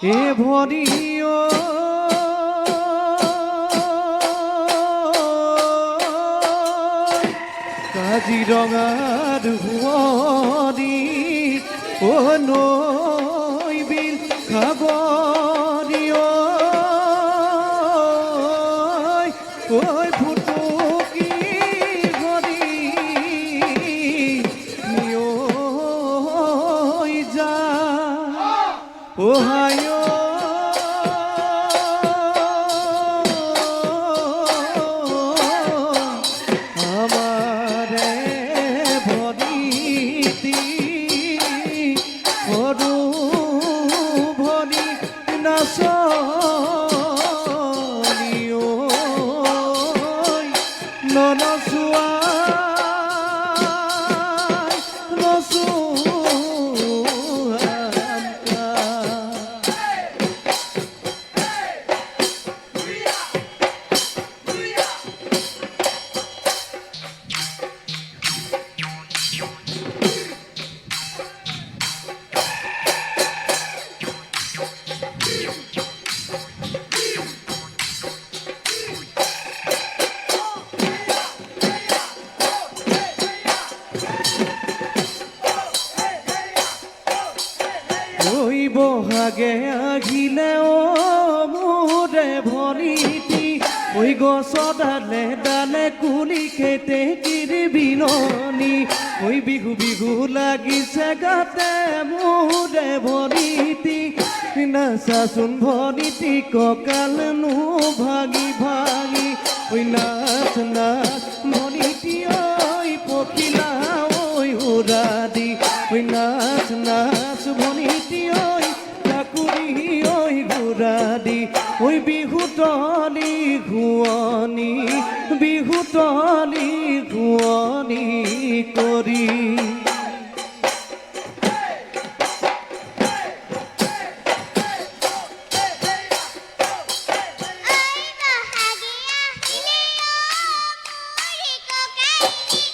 এ ভরিও কাজিৰঙাৰ হুঁৱৰি ও I am Maior. বহাগে আহিলে মোরে ভরিতি ওই গছ ডালে ডালে কুলি খেতে কিরি বিননি ওই বিহু বিহু লাগিছে গাতে মোরে ভরিতি নাচাচোন ভরিতি ককাল নো ভাগি ভাগি, ওই নাচ নাচ ভরিতি ওই পখিলা, ওই উড়া দি ওই নাচ নাচ ঘুয়নি বিহুতলি জুয়ানি করি। Thank bahagi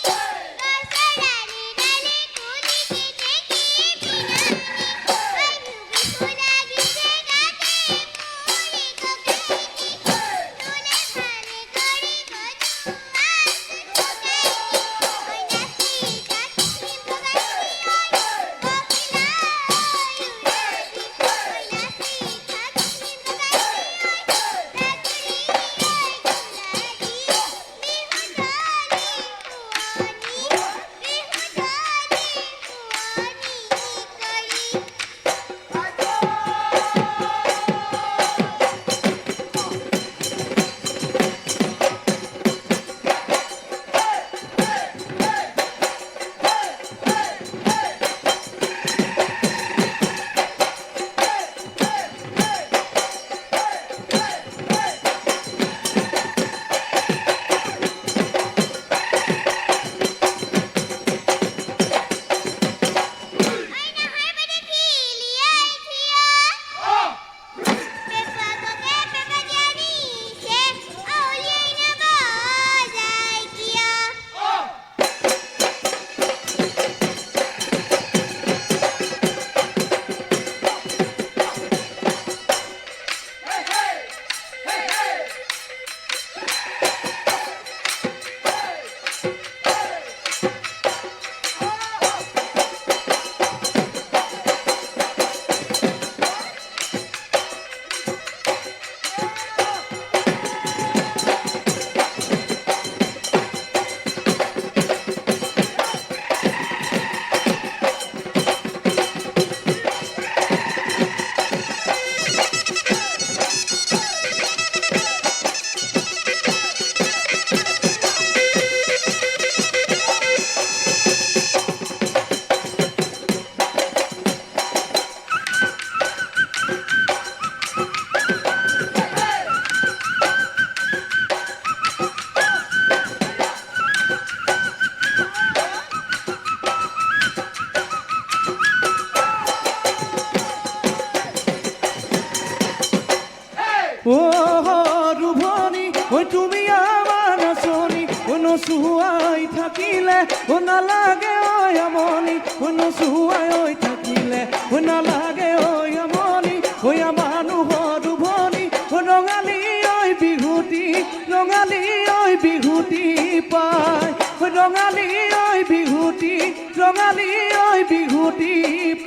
ওই তুমি আমার আসনি কোনো সুহাই থাকিলে, ও না লাগে ওই আমনি কোনো সুহাই ওই থাকিলে, ও না লাগে ওই আমনি, ওই আমানু হরু ভনি, ও রঙালি ওই বিহুতি রঙালি ওই বিহুতি পায় রঙালি ওই বিহুতি রঙালি ওই বিহুতি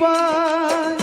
পায়।